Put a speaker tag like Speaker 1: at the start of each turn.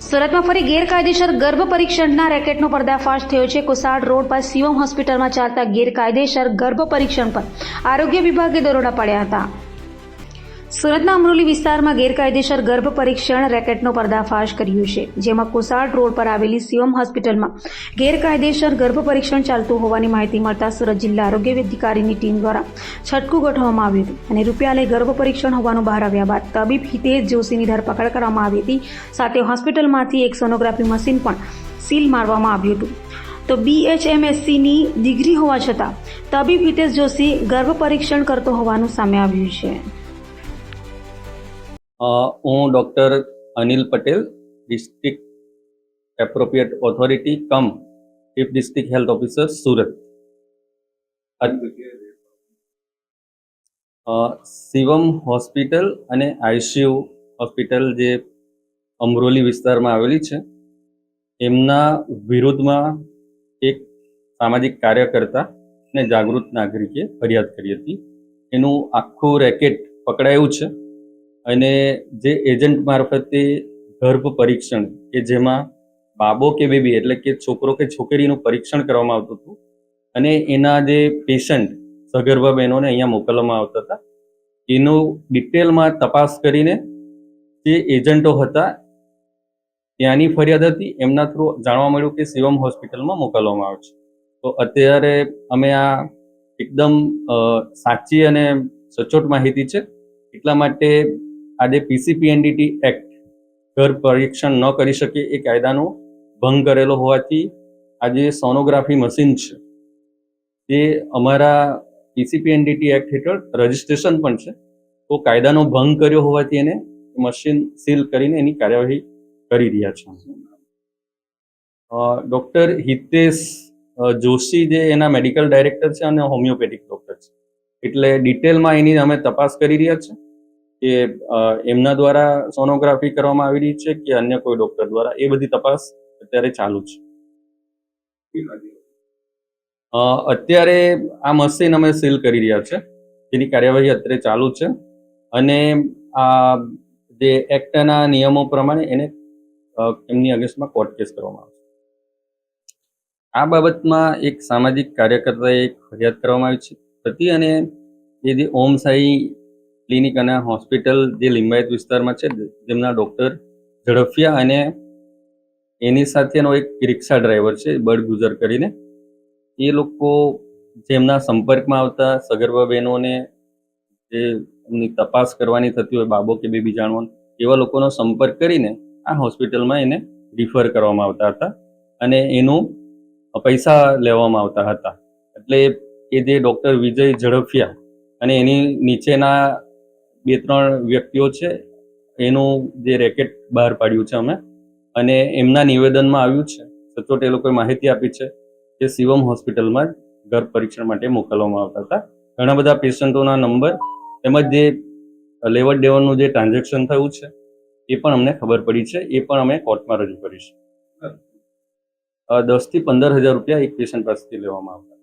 Speaker 1: સુરતમાં ફરી ગેરકાયદેસર ગર્ભ પરીક્ષણના રેકેટનો પર્દાફાશ થયો છે. કોસાડ રોડ પર શિવમ હોસ્પિટલમાં ચાલતા ગેરકાયદેસર ગર્ભ પરીક્ષણ પર આરોગ્ય વિભાગે દરોડા પાડ્યા હતા. સુરતના અમરોલી વિસ્તારમાં ગેરકાયદેસર ગર્ભ પરીક્ષણ રેકેટનો પર્દાફાશ કર્યું છે, જેમાં કોસાડ રોડ પર આવેલી શિવમ હોસ્પિટલમાં ગેરકાયદેસર ગર્ભ પરીક્ષણ ચાલતું હોવાની માહિતી મળતા સુરત જિલ્લા આરોગ્ય અધિકારીની ટીમ દ્વારા છટકું ગોઠવવામાં આવ્યું હતું અને રૂપિયા લઈ ગર્ભ પરીક્ષણ હોવાનું બહાર આવ્યા બાદ તબીબ હિતેશ જોશીની ધરપકડ કરવામાં આવી હતી. સાથે હોસ્પિટલમાંથી એક સોનોગ્રાફી મશીન પણ સીલ મારવામાં આવ્યું હતું. તો બીએચએમએસસીની ડિગ્રી હોવા છતાં તબીબ હિતેશ જોશી ગર્ભ પરીક્ષણ કરતો હોવાનું સામે આવ્યું છે.
Speaker 2: હું doctor Anil Patel, district appropriate authority, cum chief district health officer, Surat. Shivam hospital અને આઈસીયુ હોસ્પિટલ જે અમરોલી વિસ્તારમાં આવેલી છે, એમના વિરુદ્ધમાં એક સામાજિક કાર્યકર્તા અને જાગૃત નાગરિકે ફરિયાદ કરી હતી. એનું આખું રેકેટ પકડાયું છે. અને જે એજન્ટ મારફતે ગર્ભ પરીક્ષણ કે જેમાં બાબો કે બેબી એટલે કે છોકરો કે છોકરીનું પરીક્ષણ કરવામાં આવતું હતું અને એના જે પેશન્ટ સગર્ભા બહેનોને અહીંયા મોકલવામાં આવતા હતા. એનું ડિટેલમાં તપાસ કરીને જે એજન્ટો હતા ત્યાંની ફરિયાદ હતી, એમના થ્રુ જાણવા મળ્યું કે શિવમ હોસ્પિટલમાં મોકલવામાં આવે છે. તો અત્યારે અમે આ એકદમ સાચી અને સચોટ માહિતી છે. એટલા માટે આજે પીસીપીએનડીટી એક્ટ ઘર પરીક્ષણ ન કરી શકે એ કાયદાનો ભંગ કરેલો હોવાથી આજે સોનોગ્રાફી મશીન છે, તે અમારા પીસીપીએનડીટી એક્ટ હેઠળ રજિસ્ટ્રેશન પણ છે. તો કાયદાનો ભંગ કર્યો હોવાથી એને મશીન સીલ કરીને એની કાર્યવાહી કરી રહ્યા છે. ડૉક્ટર હિતેશ જોશી જે એના મેડિકલ ડાયરેક્ટર છે અને હોમિયોપેથિક ડૉક્ટર છે. એટલે ડિટેલમાં એની અમે તપાસ કરી રહ્યા છે. કે એમના દ્વારા સોનોગ્રાફી કરવામાં આવી રહી છે કે અન્ય કોઈ ડોક્ટર દ્વારા? એ બધી તપાસ અત્યારે ચાલુ છે. અત્યારે આ મશીન અમે સીલ કરી રહ્યા છે. તેની કાર્યવાહી અત્યારે ચાલુ છે. અને આ જે એક્ટના નિયમો પ્રમાણે એને એમની અગેન્સ્ટમાં કોર્ટ કેસ કરવામાં આવશે. આ બાબતમાં એક સામાજિક કાર્યકર્તાએ ફરિયાદ કરવામાં આવી છે. હતી અને એ જે ઓમ સાઈ ક્લિનિક અને હોસ્પિટલ જે લિંબાયત વિસ્તારમાં છે, જેમના ડૉક્ટર ઝડફિયા અને એની સાથેનો એક રિક્ષા ડ્રાઈવર છે બર્ડ ગુજર કરીને. એ લોકો જેમના સંપર્કમાં આવતા સગર્ભા બહેનોને જે એમની તપાસ કરવાની થતી હોય, બાબો કે બેબી જાણવાનું એવા લોકોનો સંપર્ક કરીને આ હોસ્પિટલમાં એને રિફર કરવામાં આવતા હતા અને એનું પૈસા લેવામાં આવતા હતા. એટલે એ જે ડૉક્ટર વિજય ઝડફિયા અને એની નીચેના બે ત્રણ વ્યક્તિઓ છે, એનું જે રેકેટ બહાર પાડ્યું છે અમે. અને એમના નિવેદનમાં આવ્યું છે, સચોટ એ લોકોએ માહિતી આપી છે કે શિવમ હોસ્પિટલમાં ગર્ભ પરીક્ષણ માટે મોકલવામાં આવતા હતા. ઘણા બધા પેશન્ટોના નંબર તેમજ જે લેવડ દેવડનું જે ટ્રાન્ઝેક્શન થયું છે, એ પણ અમને ખબર પડી છે, એ પણ અમે કોર્ટમાં રજૂ કરીશું. દસથી પંદર હજાર રૂપિયા એક પેશન્ટ પાસેથી લેવામાં આવતા